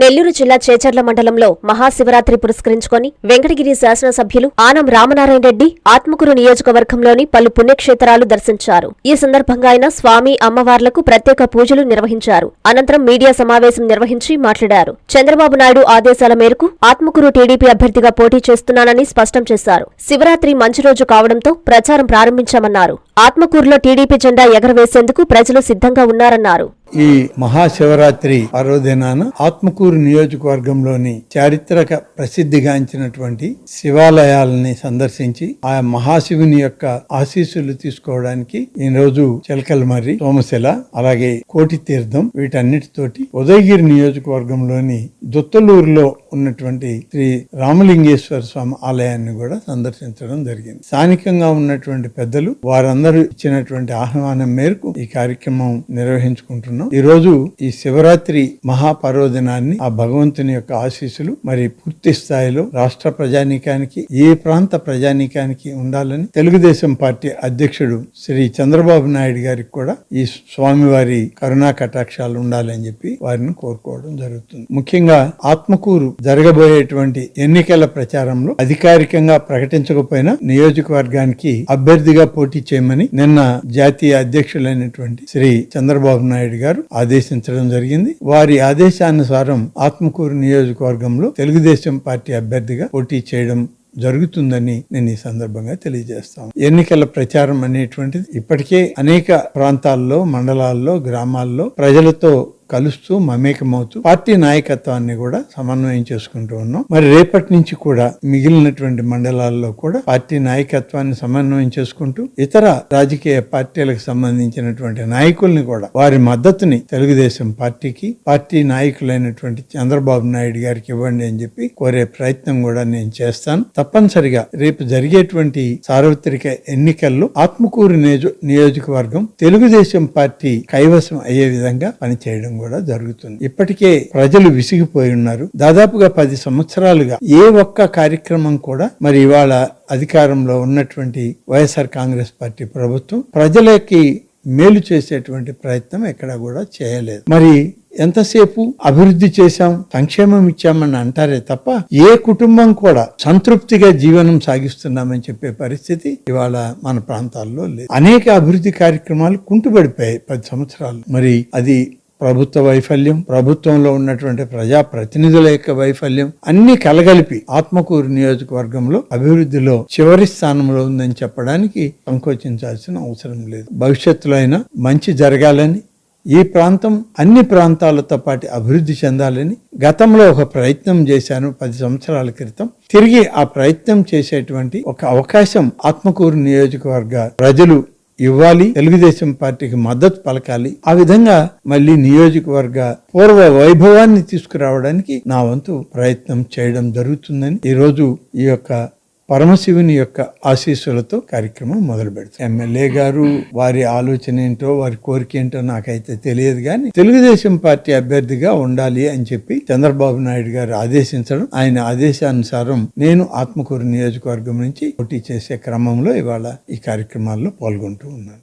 నెల్లూరు జిల్లా చేచర్ల మండలంలో మహాశివరాత్రి పురస్కరించుకొని వెంకటగిరి శాసనసభ్యులు ఆనం రామనారాయణ రెడ్డి ఆత్మకూరు నియోజకవర్గంలోని పలు పుణ్యక్షేత్రాలు దర్శించారు. ఈ సందర్భంగా ఆయన స్వామి అమ్మవార్లకు ప్రత్యేక పూజలు నిర్వహించారు. అనంతరం మీడియా సమావేశం నిర్వహించి మాట్లాడారు. చంద్రబాబు నాయుడు ఆదేశాల మేరకు ఆత్మకూరు టీడీపీ అభ్యర్థిగా పోటీ చేస్తున్నానని స్పష్టం చేశారు. శివరాత్రి మంచి రోజు కావడంతో ప్రచారం ప్రారంభించామన్నారు. ఆత్మకూరులో టీడీపీ జెండా ఎగరవేసేందుకు ప్రజలు సిద్ధంగా ఉన్నారన్నారు. ఈ మహాశివరాత్రి పర్వదినాన ఆత్మకూరు నియోజకవర్గంలోని చారిత్రక ప్రసిద్ధిగాంచినటువంటి శివాలయాలని సందర్శించి ఆ మహాశివుని యొక్క ఆశీస్సులు తీసుకోవడానికి ఈ రోజు చిలకలమర్రి సోమశిల అలాగే కోటి తీర్థం వీటన్నిటితోటి ఉదయగిరి నియోజకవర్గంలోని దుత్తలూరులో ఉన్నటువంటి శ్రీ రామలింగేశ్వర స్వామి ఆలయాన్ని కూడా సందర్శించడం జరిగింది. స్థానికంగా ఉన్నటువంటి పెద్దలు వారందరూ ఇచ్చినటువంటి ఆహ్వానం మేరకు ఈ కార్యక్రమం నిర్వహించుకుంటున్నారు. చేసుకున్నాం ఈ రోజు ఈ శివరాత్రి మహాపర్వదినాన్ని ఆ భగవంతుని యొక్క ఆశీస్సులు మరి పూర్తి స్థాయిలో రాష్ట్ర ప్రజానీకానికి ఏ ప్రాంత ప్రజానీకానికి ఉండాలని తెలుగుదేశం పార్టీ అధ్యక్షుడు శ్రీ చంద్రబాబు నాయుడు గారికి కూడా ఈ స్వామివారి కరుణా కటాక్షాలు ఉండాలని చెప్పి వారిని కోరుకోవడం జరుగుతుంది. ముఖ్యంగా ఆత్మకూరు జరగబోయేటువంటి ఎన్నికల ప్రచారంలో అధికారికంగా ప్రకటించకపోయినా నియోజకవర్గానికి అభ్యర్థిగా పోటీ చేయమని నిన్న జాతీయ అధ్యక్షులైనటువంటి శ్రీ చంద్రబాబు నాయుడు గారు ఆదేశించడం జరిగింది. వారి ఆదేశానుసారం ఆత్మకూరు నియోజకవర్గంలో తెలుగుదేశం పార్టీ అభ్యర్థిగా పోటీ చేయడం జరుగుతుందని నేను ఈ సందర్భంగా తెలియజేస్తాను. ఎన్నికల ప్రచారం అనేటువంటిది ఇప్పటికే అనేక ప్రాంతాల్లో మండలాల్లో గ్రామాల్లో ప్రజలతో కలుస్తూ మమేకమవుతూ పార్టీ నాయకత్వాన్ని కూడా సమన్వయం చేసుకుంటూ ఉన్నాం. మరి రేపటి నుంచి కూడా మిగిలినటువంటి మండలాల్లో కూడా పార్టీ నాయకత్వాన్ని సమన్వయం చేసుకుంటూ ఇతర రాజకీయ పార్టీలకు సంబంధించినటువంటి నాయకుల్ని కూడా వారి మద్దతుని తెలుగుదేశం పార్టీకి పార్టీ నాయకులైనటువంటి చంద్రబాబు నాయుడు గారికి ఇవ్వండి అని చెప్పి కోరే ప్రయత్నం కూడా నేను చేస్తాను. తప్పనిసరిగా రేపు జరిగేటువంటి సార్వత్రిక ఎన్నికల్లో ఆత్మకూరు నియోజ- నియోజకవర్గం తెలుగుదేశం పార్టీ కైవసం అయ్యే విధంగా పనిచేయడం కూడా జరుగుతుంది. ఇప్పటికే ప్రజలు విసిగిపోయి ఉన్నారు. దాదాపుగా పది సంవత్సరాలుగా ఏ ఒక్క కార్యక్రమం కూడా మరి ఇవాళ అధికారంలో ఉన్నటువంటి వైఎస్ఆర్ కాంగ్రెస్ పార్టీ ప్రభుత్వం ప్రజలకి మేలు చేసేటువంటి ప్రయత్నం ఎక్కడా కూడా చేయలేదు. మరి ఎంతసేపు అభివృద్ధి చేశాం సంక్షేమం ఇచ్చామని అంటారే తప్ప ఏ కుటుంబం కూడా సంతృప్తిగా జీవనం సాగిస్తున్నామని చెప్పే పరిస్థితి ఇవాళ మన ప్రాంతాల్లో లేదు. అనేక అభివృద్ధి కార్యక్రమాలు కుంటుపడిపోయాయి పది సంవత్సరాలు. మరి అది ప్రభుత్వ వైఫల్యం ప్రభుత్వంలో ఉన్నటువంటి ప్రజా ప్రతినిధుల యొక్క వైఫల్యం అన్ని కలగలిపి ఆత్మకూరు నియోజకవర్గంలో అభివృద్ధిలో చివరి స్థానంలో ఉందని చెప్పడానికి సంకోచించాల్సిన అవసరం లేదు. భవిష్యత్తులో అయినా మంచి జరగాలని ఈ ప్రాంతం అన్ని ప్రాంతాలతో పాటు అభివృద్ధి చెందాలని గతంలో ఒక ప్రయత్నం చేశాను పది సంవత్సరాల క్రితం. తిరిగి ఆ ప్రయత్నం చేసేటువంటి ఒక అవకాశం ఆత్మకూరు నియోజకవర్గ ప్రజలు ఇవ్వాలి. తెలుగుదేశం పార్టీకి మద్దతు పలకాలి. ఆ విధంగా మళ్ళీ నియోజకవర్గ పూర్వ వైభవాన్ని తీసుకురావడానికి నా వంతు ప్రయత్నం చేయడం జరుగుతుందని ఈ రోజు ఈ యొక్క పరమశివుని యొక్క ఆశీస్సులతో కార్యక్రమం మొదలు పెడతాం. ఎమ్మెల్యే గారు వారి ఆలోచన ఏంటో వారి కోరిక ఏంటో నాకైతే తెలియదు కానీ తెలుగుదేశం పార్టీ అభ్యర్థిగా ఉండాలి అని చెప్పి చంద్రబాబు నాయుడు గారు ఆదేశించడం ఆయన ఆదేశానుసారం నేను ఆత్మకూరు నియోజకవర్గం నుంచి పోటీ చేసే క్రమంలో ఇవాళ ఈ కార్యక్రమాల్లో పాల్గొంటూ ఉన్నాను.